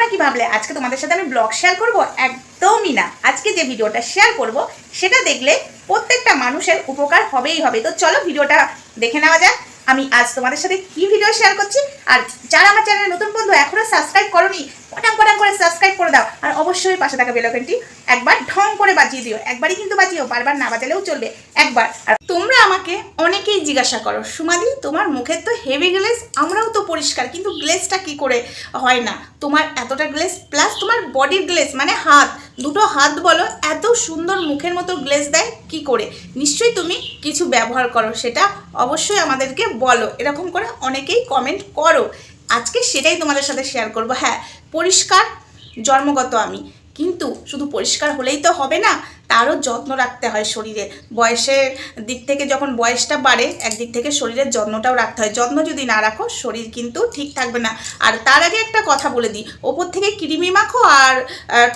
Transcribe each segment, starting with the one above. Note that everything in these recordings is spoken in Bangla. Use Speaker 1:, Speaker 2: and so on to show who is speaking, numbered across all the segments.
Speaker 1: তোমরা কি ভাবলে? আজকে তোমাদের সাথে আমি ব্লগ শেয়ার করব? একদমই না। আজকে যে ভিডিওটা শেয়ার করব, সেটা দেখলে প্রত্যেকটা মানুষের উপকার হবেই হবে। তো চলো ভিডিওটা দেখে নেওয়া যাক। আমি আজ তোমাদের সাথে কি ভিডিও শেয়ার করছি? আর যারা আমার চ্যানেলে নতুন বন্ধু এখনও সাবস্ক্রাইব করনি পটাং পটাং করে সাবস্ক্রাইব করে দাও। আর অবশ্যই পাশে থাকা বেলকনটি একবার ঢং করে বাজিয়ে দিও। একবারই কিন্তু বাজিও বারবার না বাজালেও চলবে। একবার। আর তোমরা আমাকে অনেকেই জিজ্ঞাসা করো, সুমাদি, তোমার মুখের তো হেভি গ্লেস আমরাও তো পরিষ্কার, কিন্তু গ্লেসটা কি করে হয় না? তোমার এতটা গ্লেস প্লাস তোমার বডির গ্লেস মানে হাত, দুটো হাত বলো, এত সুন্দর মুখের মতো গ্লেস দেয়, কি করে? নিশ্চয়ই তুমি কিছু ব্যবহার করো, সেটা অবশ্যই আমাদেরকে বলো। এরকম করে অনেকেই কমেন্ট করো। আজকে সেটাই তোমাদের সাথে শেয়ার করব। হ্যাঁ পরিষ্কার, জন্মগত আমি। কিন্তু শুধু পরিষ্কার হলেই তো হবে না, তারও যত্ন রাখতে হয় শরীরে। বয়সের দিক থেকে যখন বয়সটা বাড়ে, একদিক থেকে শরীরের যত্নটাও রাখতে হয়। যত্ন যদি না রাখো, শরীর কিন্তু ঠিক থাকবে না। আর তার আগে একটা কথা বলে দিই, ওপর থেকে কিরিমি মাখো আর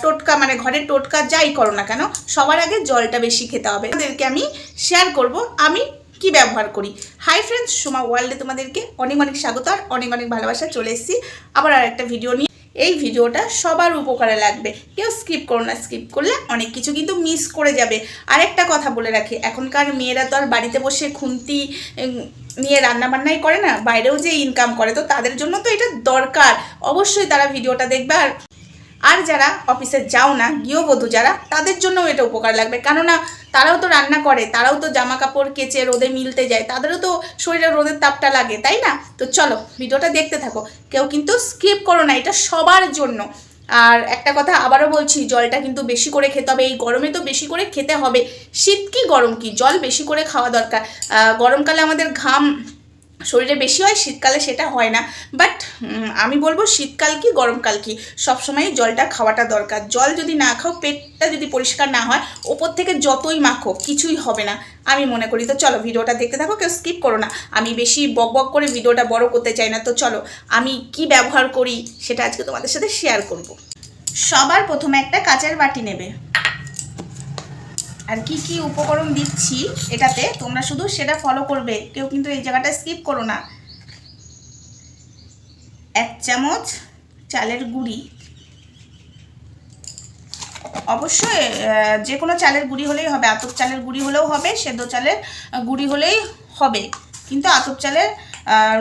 Speaker 1: টোটকা মানে ঘরে টোটকা যাই করো না কেন, সবার আগে জলটা বেশি খেতে হবে। তাদেরকে আমি শেয়ার করব। আমি কি ব্যবহার করি? হাই ফ্রেন্ডস সোমা ওয়ার্ল্ডে তোমাদেরকে অনেক অনেক স্বাগত আর অনেক অনেক ভালোবাসা চলে এসেছি। আবার আর একটা ভিডিও নিয়ে। এই ভিডিওটা সবার উপকারে লাগবে। কেউ স্কিপ করো না স্কিপ করলে অনেক কিছু কিন্তু মিস করে যাবে। আরেকটা কথা বলে রাখি, এখনকার মেয়েরা তো আর বাড়িতে বসে খুন্তি নিয়ে রান্না বান্নাই করে না, বাইরেও যে ইনকাম করে, তো তাদের জন্য তো এটা দরকার। অবশ্যই তারা ভিডিওটা দেখবে আর আর যারা অফিসে যাও না, গৃহবধূ যারা, তাদের জন্যও এটা উপকার লাগবে। কেননা তারাও তো রান্না করে, তারাও তো জামা কাপড় কেচে রোদে মিলতে যায়, তাদেরও তো শরীরে রোদের তাপটা লাগে, তাই না? তো চলো ভিডিওটা দেখতে থাকো, কেউ কিন্তু স্কিপ করো না, এটা সবার জন্য। আর একটা কথা আবারও বলছি, জলটা কিন্তু বেশি করে খেতে হবে, এই গরমে তো বেশি করে খেতে হবে। শীত কি গরম কি? জল বেশি করে খাওয়া দরকার। গরমকালে আমাদের ঘাম শরীরে বেশি হয়, শীতকালে সেটা হয় না। বাট আমি বলব শীতকাল কি, গরমকাল কি? সবসময় জলটা খাওয়াটা দরকার। জল যদি না খাও, পেটটা যদি পরিষ্কার না হয়, ওপর থেকে যতই মাখো, কিছুই হবে না। আমি মনে করি। তো চলো, ভিডিওটা দেখতে থাকো, কেউ স্কিপ করো না। আমি বেশি বক বক করে ভিডিওটা বড় করতে চাই না। তো চলো, আমি কি ব্যবহার করি, সেটা আজকে তোমাদের সাথে শেয়ার করব। সবার প্রথমে একটা কাচের বাটি নেবে। আর কি কি উপকরণ দিচ্ছি এটাতে, তোমরা শুধু সেটা ফলো করবে, কেউ কিন্তু এই জায়গাটা স্কিপ করো না। এক চামচ চালের গুঁড়ি। অবশ্যই যে কোনো চালের গুঁড়ি হলেই হবে, আতপ চালের গুঁড়ি হলেও হবে, সেদ্ধ চালের গুঁড়ি হলেই হবে। কিন্তু আতপ চালের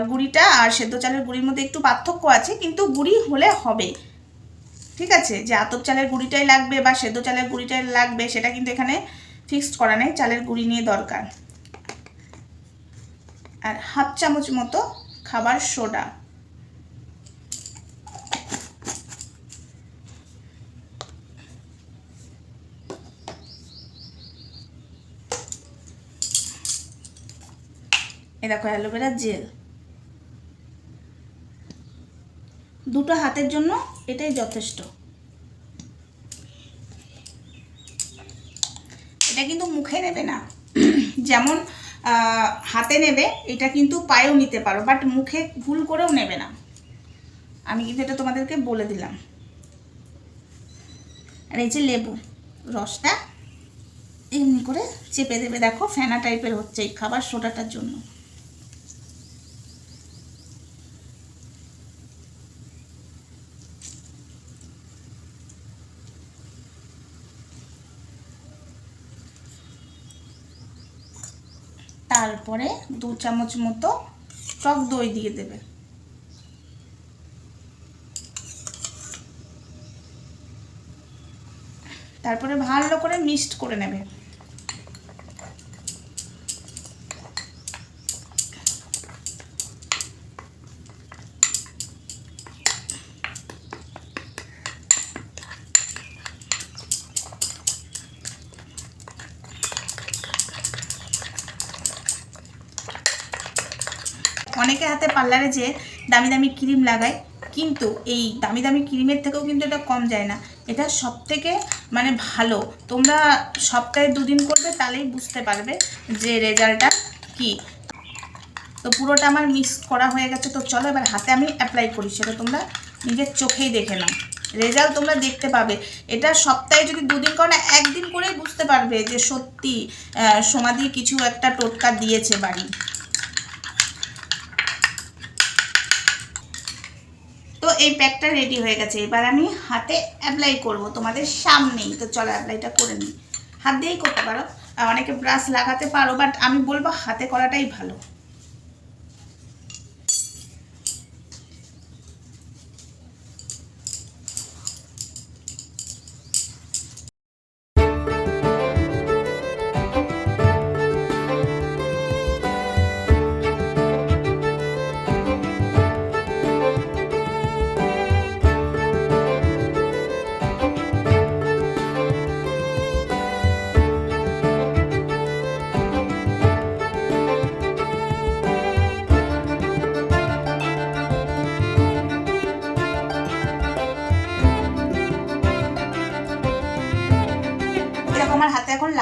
Speaker 1: গুঁড়িটা আর সেদ্ধ চালের গুঁড়ির মধ্যে একটু পার্থক্য আছে, কিন্তু গুঁড়ি হলে হবে। ঠিক আছে? যে আতপ চালের গুঁড়িটাই লাগবে বা সেদ্ধ চালের গুঁড়িটাই লাগবে, সেটা কিন্তু এখানে ফিক্সড করা নেই, চালের গুঁড়ি নিয়ে দরকার। আর হাফ চামচ মতো খাবার সোডা। এ দেখো, অ্যালোভেরা জেল। দুটো হাতের জন্য এটাই যথেষ্ট। এটা কিন্তু মুখে নেবে না। যেমন হাতে নেবে, এটা কিন্তু পায়েও নিতে পারো বাট মুখে ভুল করেও নেবে না। আমি কিন্তু এটা তোমাদেরকে বলে দিলাম। আর এই যে লেবু রসটা, এমনি করে চেপে দেবে। দেখো, ফেনা টাইপের হচ্ছে এই খাবার, সোডাটার জন্য। তারপরে দু চামচ মতো টক দই দিয়ে দেবে। তারপরে ভালো করে মিক্সড করে নেবে অনেকে হাতে পার্লারে যে দামি দামি ক্রিম লাগায়, কিন্তু এই দামি দামি ক্রিমের থেকেও কিন্তু এটা কম যায় না। এটা সব থেকে মানে ভালো। তোমরা সপ্তাহে দুদিন করবে তাহলেই বুঝতে পারবে যে রেজাল্টটা কি। তো পুরোটা আমার মিক্স করা হয়ে গেছে। তো চলো এবার হাতে আমি অ্যাপ্লাই করি, সেটা তোমরা নিজের চোখেই দেখে নাও। রেজাল্ট তোমরা দেখতে পাবে। এটা সপ্তাহে যদি দুদিন করো না, একদিন করেই বুঝতে পারবে যে সত্যি সমাধি কিছু একটা টোটকা দিয়েছে বাড়ি। এই প্যাকটা রেডি হয়ে গেছে। এবার আমি হাতে অ্যাপ্লাই করব। তোমাদের সামনেই। তো চলো অ্যাপ্লাইটা করে নিই। হাত দিয়েই করতে পারো। অনেকে ব্রাশ লাগাতে পারো বাট আমি বলব হাতে করাটাই ভালো।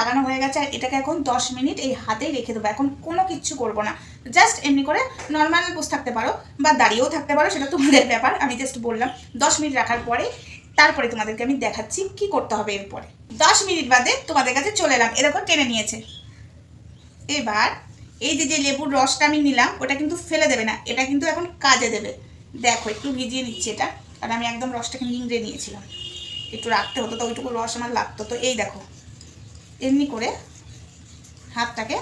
Speaker 1: লাগানো হয়ে গেছে আর এটাকে এখন দশ মিনিট এই হাতেই রেখে দেবো। এখন কোনো কিচ্ছু করব না। জাস্ট এমনি করে নর্মাল বসে থাকতে পারো বা দাঁড়িয়েও থাকতে পারো, সেটা তোমাদের ব্যাপার। আমি জাস্ট বললাম, দশ মিনিট রাখার পরে তারপরে তোমাদেরকে আমি দেখাচ্ছি কি করতে হবে এরপরে। দশ মিনিট বাদে তোমাদের কাছে চলে এলাম। এরকম টেনে নিয়েছে। এবার এই যে যে লেবুর রসটা আমি নিলাম, ওটা কিন্তু ফেলে দেবে না। এটা কিন্তু এখন কাজে দেবে। দেখো, একটু ভিজিয়ে নিচ্ছি এটা। আর আমি একদম রসটাকে নিংড়ে নিয়েছিলাম। একটু রাখতে হতো তো, ওইটুকু রস আমার লাগতো। তো এই দেখো এমনি করে হাতটাকে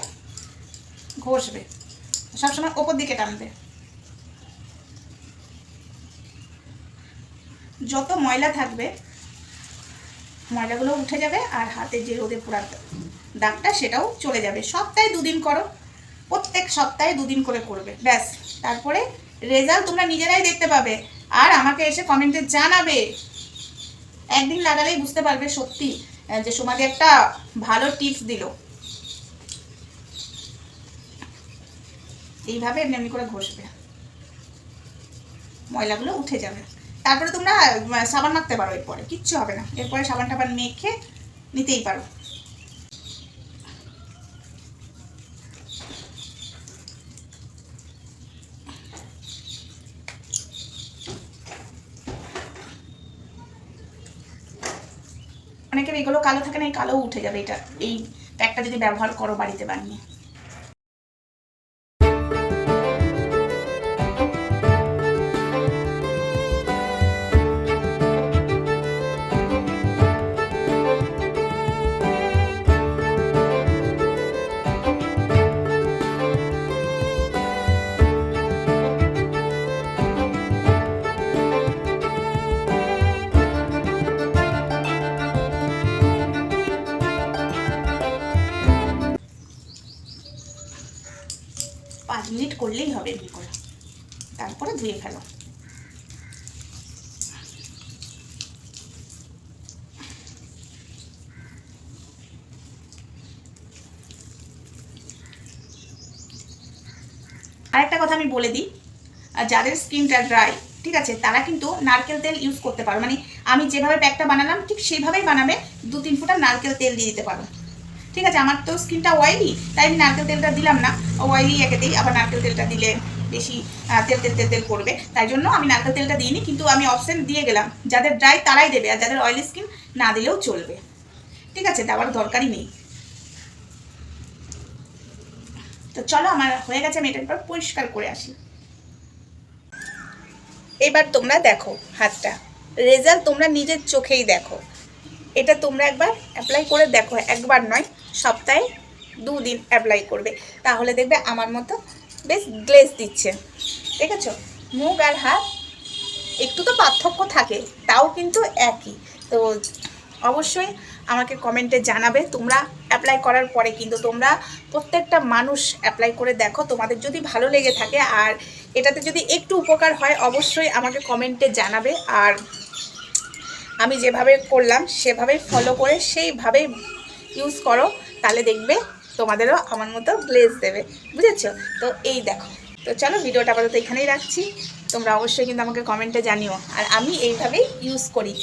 Speaker 1: ঘষবে। সবসময় ওপর দিকে টানবে। যত ময়লা থাকবে, ময়লাগুলো উঠে যাবে আর হাতে যে রোদে পোড়ার দাগটা সেটাও চলে যাবে। সপ্তাহে দুদিন করো। প্রত্যেক সপ্তাহে দুদিন করে করবে। ব্যাস। তারপরে রেজাল্ট তোমরা নিজেরাই দেখতে পাবে। আর আমাকে এসে কমেন্টে জানাবে। একদিন লাগালেই বুঝতে পারবে সত্যি। যে সোমাদি একটা ভালো টিপস দিল। এইভাবে এমনি এমনি করে ঘষবে। ময়লাগুলো উঠে যাবে। তারপরে তোমরা সাবান মাখতে পারো এরপরে। কিচ্ছু হবে না। এরপরে সাবান টাবান মেখে নিতেই পারো। অনেকের এগুলো কালো থাকে না, এই কালো উঠে যাবে এটা। এই প্যাকটা যদি ব্যবহার করো বাড়িতে বানিয়ে। করলেই হবে এমনি করে। তারপরে ধুয়ে ফেলো। আরেকটা কথা আমি বলে দিই যাদের স্কিনটা ড্রাই ঠিক আছে, তারা কিন্তু নারকেল তেল ইউজ করতে পারো। মানে আমি যেভাবে প্যাকটা বানালাম, ঠিক সেইভাবেই বানাবে। দু তিন ফোঁটা নারকেল তেল দিয়ে দিতে পারো। ঠিক আছে, আমার তো স্কিনটা অয়েলি তাই আমি নারকেল তেলটা দিলাম না। অয়েলি একে দিই, আবার নারকেল তেলটা দিলে বেশি তেল তেল তেল তেল করবে। তাই জন্য আমি নারকেল তেলটা দিইনি, কিন্তু আমি অপশান দিয়ে গেলাম। যাদের ড্রাই তারাই দেবে, আর যাদের অয়েলি স্কিন না দিলেও চলবে। ঠিক আছে দেওয়ার দরকারই নেই। তো চলো, আমার হয়ে গেছে, আমি এটার পর পরিষ্কার করে আসি। এবার তোমরা দেখো হাতটা। রেজাল্ট তোমরা নিজের চোখেই দেখো। এটা তোমরা একবার অ্যাপ্লাই করে দেখো, একবার নয়। সপ্তাহে দুদিন অ্যাপ্লাই করবে। তাহলে দেখবে আমার মতো বেশ গ্লেজ দিচ্ছে। ঠিক আছে মুখ আর হাত একটু তো পার্থক্য থাকে, তাও কিন্তু একই। তো অবশ্যই আমাকে কমেন্টে জানাবে, তোমরা অ্যাপ্লাই করার পরে কিন্তু তোমরা প্রত্যেকটা মানুষ অ্যাপ্লাই করে দেখো, তোমাদের যদি ভালো লেগে থাকে। আর এটাতে যদি একটু উপকার হয়, অবশ্যই আমাকে কমেন্টে জানাবে। আর আমি যেভাবে করলাম, সেভাবে ফলো করে, সেইভাবেই ইউজ করো, তাহলে দেখবে তোমাদেরও আমার মতো গ্লেজ দেবে, বুঝেছ? তো এই দেখো, তো চলো ভিডিওটা আপাতত এখানেই রাখছি, তোমরা অবশ্যই কিন্তু আমাকে কমেন্টে জানিও, আর আমি এইভাবেই ইউজ করি।